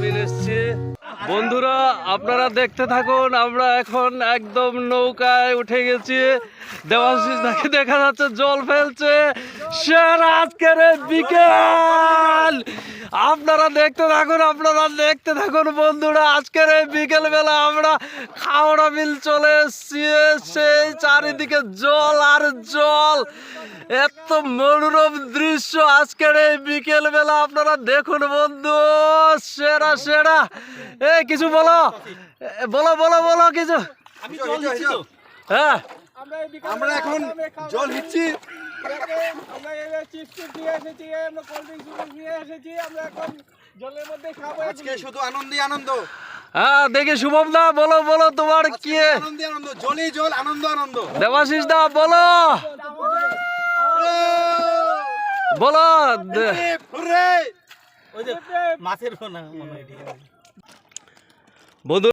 এসছে। বন্ধুরা, আপনারা দেখতে থাকুন, আমরা এখন একদম নৌকায় উঠে গেছি। দেবাশিস দেখা যাচ্ছে, জল ফেলছে। স্যার আজকের বিকেল! আপনারা দেখতে থাকুন আপনারা দেখতে থাকুন বন্ধুরা আজকের এই বিকেল বেলা আমরা খাওড়া মিল চলে এসছি সেই চারিদিকে জল আর জল। এত মনোরম দৃশ্য আজকের এই বিকেল বেলা আপনারা দেখুন বন্ধু সেরা সেরা। এই কিছু বলো বলো বলো বলো কিছু। হ্যাঁ। আমরা এখন জল হিচ্ছি আমরা এবার চিপস নিয়ে এসেছি আমরা কোল্ড ড্রিঙ্কস নিয়ে এসেছি আমরা এখন জলের মধ্যে খাব আজকে শুধু আনন্দই আনন্দ। হ্যাঁ দেখি শুভম দা বলো বলো তোমার কি? আনন্দই আনন্দ জলই জল আনন্দ আনন্দ। দেবাশিস দা বলো। বলো! মাছের বন্ধু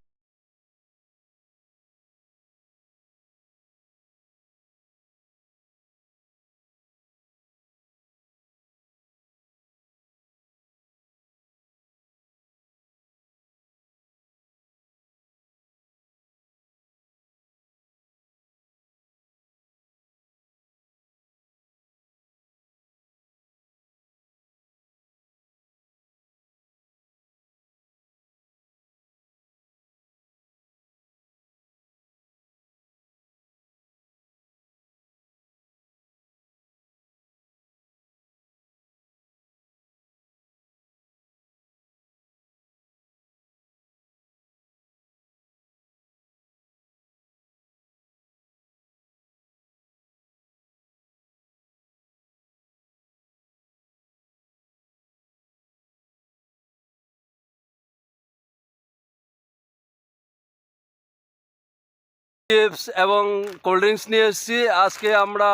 চিপস এবং কোল্ড ড্রিঙ্কস নিয়ে এসেছি। আজকে আমরা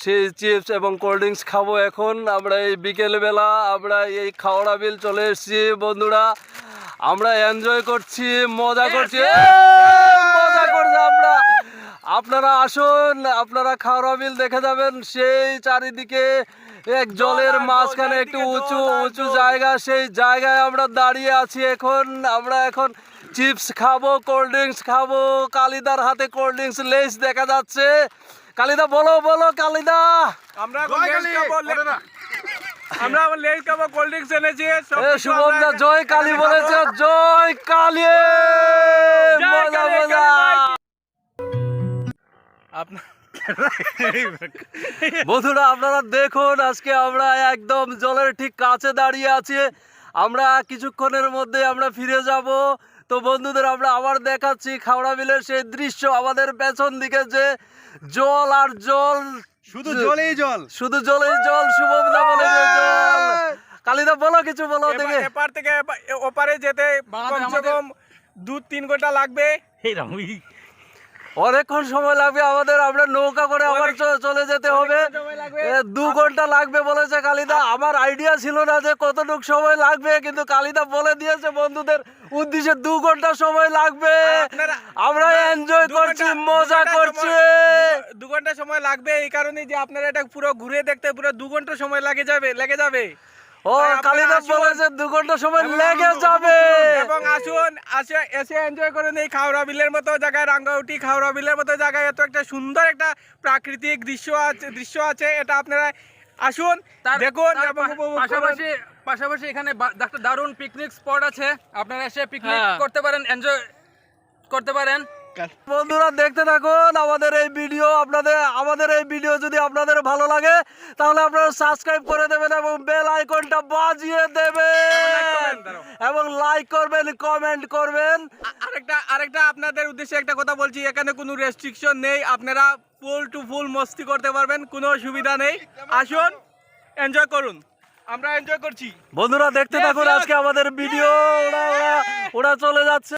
সেই চিপস এবং কোল্ড ড্রিঙ্কস খাব এখন। আমরা এই বিকেলবেলা আমরা এই খাওড়া বিল চলে এসেছি বন্ধুরা। আমরা এনজয় করছি মজা করছি। মজা করছি আমরা। আপনারা আসুন আপনারা খাওড়া বিল দেখে যাবেন। সেই চারিদিকে এক জলের মাঝখানে একটু উঁচু উঁচু জায়গা সেই জায়গায় আমরা দাঁড়িয়ে আছি এখন। আমরা এখন চিপস খাব কোল্ড ড্রিঙ্কস খাব কালিদার হাতে কোল্ড ড্রিঙ্কস লেস দেখা যাচ্ছে। কালিদা বলো বলো কালিদা। আমরা। আমরা এখন লেজ খাব কোল্ড ড্রিঙ্কস এনেছি সব এ কিছু শুভম দা আমরা- জয় কালী বলেছে জয় কালী। মজা মজা। আপনার বন্ধুরা আপনারা দেখুন আজকে আমরা একদম জলের ঠিক কাছে দাঁড়িয়ে আছি। আমরা কিছুক্ষণের মধ্যে আমরা ফিরে যাব। তো বন্ধুদের আমরা আবার দেখাচ্ছি খাওড়া বিলের সেই দৃশ্য আমাদের পেছন দিকে যে জল আর জল। শুধু জলেই জল। শুধু জলেই জল শুভমদা বলে যে জল। কালিদা বলো কিছু বলো এপার- দেখে এপার থেকে ওপারে যেতে কমসে কম দু তিন ঘণ্টা লাগবে। অনেকক্ষণ সময় লাগবে আমাদের আমরা নৌকা করে আবার চলে যেতে হবে। দু ঘণ্টা লাগবে বলেছে কালিদা। আমার আইডিয়া ছিল না যে কতটুক সময় লাগবে কিন্তু কালিদা বলে দিয়েছে বন্ধুদের উদ্দেশ্যে দু ঘণ্টা সময় লাগবে। আমরা এনজয় করছি মজা করছি। দু ঘণ্টা সময় লাগবে এই কারণে যে আপনারা এটা পুরো ঘুরে দেখতে পুরো দু ঘণ্টা সময় লাগে যাবে লেগে যাবে। ও তাই আপনারা কালিদা আসুন। বলেছে দু ঘণ্টা সময় লেগে যাবে এবং আসুন আসে এসে এনজয় করুন এই খাওড়া বিলের মতো জায়গায় রাঙ্গাউটি খাওড়া বিলের মতো জায়গায় এত একটা সুন্দর একটা প্রাকৃতিক দৃশ্য আছে দৃশ্য আছে এটা আপনারা আসুন দেখুন এবং। পাশাপাশি পাশাপাশি এখানে একটা দারুণ পিকনিক স্পট আছে আপনারা এসে পিকনিক হ্যাঁ। করতে পারেন এনজয় করতে পারেন বন্ধুরা দেখতে থাকুন আমাদের এই ভিডিও আপনাদের আমাদের এই ভিডিও যদি আপনাদের ভালো লাগে তাহলে আপনারা সাবস্ক্রাইব করে দেবেন এবং বেল আইকনটা বাজিয়ে দেবেন। এবং লাইক করবেন কমেন্ট করবেন। আরেকটা আরেকটা আপনাদের উদ্দেশ্যে একটা কথা বলছি এখানে কোনো রেস্ট্রিকশন নেই আপনারা ফুল টু ফুল মস্তি করতে পারবেন কোনো অসুবিধা নেই। আসুন এনজয় করুন। আমরা এনজয় করছি। বন্ধুরা দেখতে থাকুন আজকে আমাদের ভিডিও ওরা- ওরা চলে যাচ্ছে।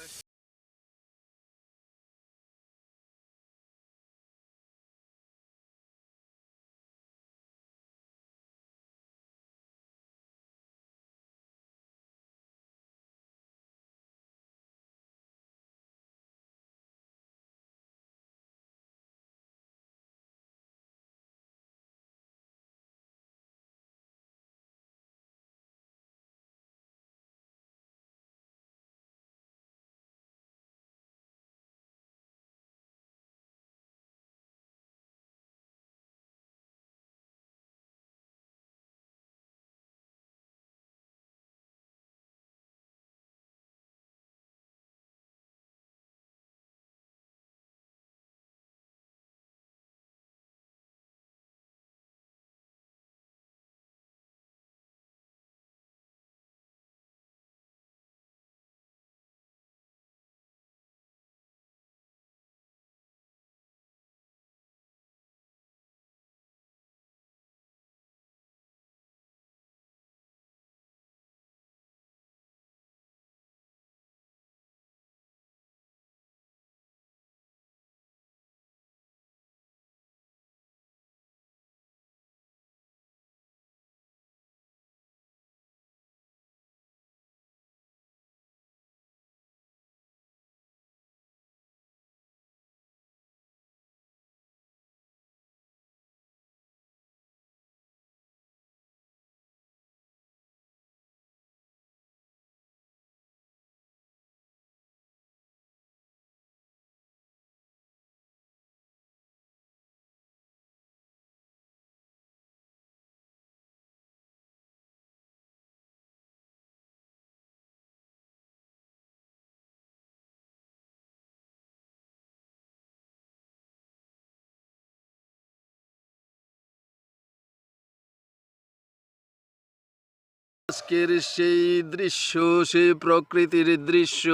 আজকের সেই দৃশ্য, সেই প্রকৃতির দৃশ্য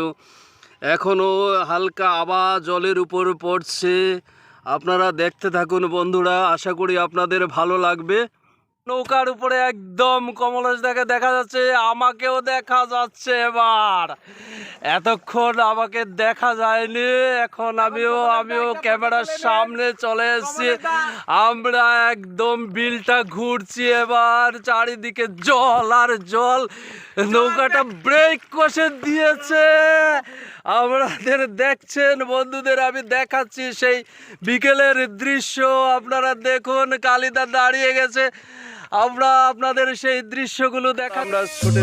এখনও হালকা আবা জলের উপর পড়ছে। আপনারা দেখতে থাকুন বন্ধুরা, আশা করি আপনাদের ভালো লাগবে। নৌকার উপরে একদম কমলেশ দাকে দেখা যাচ্ছে, আমাকেও দেখা যাচ্ছে এবার। এতক্ষণ আমাকে দেখা যায়নি, এখন আমিও আমিও ক্যামেরার সামনে চলে এসেছি। আমরা একদম বিলটা ঘুরছি এবার, চারিদিকে জল আর জল। নৌকাটা ব্রেক কষে দিয়েছে। আপনাদের দেখছেন বন্ধুদের, আমি দেখাচ্ছি সেই বিকেলের দৃশ্য। আপনারা দেখুন, কালিদা দাঁড়িয়ে গেছে। আমরা আপনাদের সেই দৃশ্যগুলো দেখা আমরা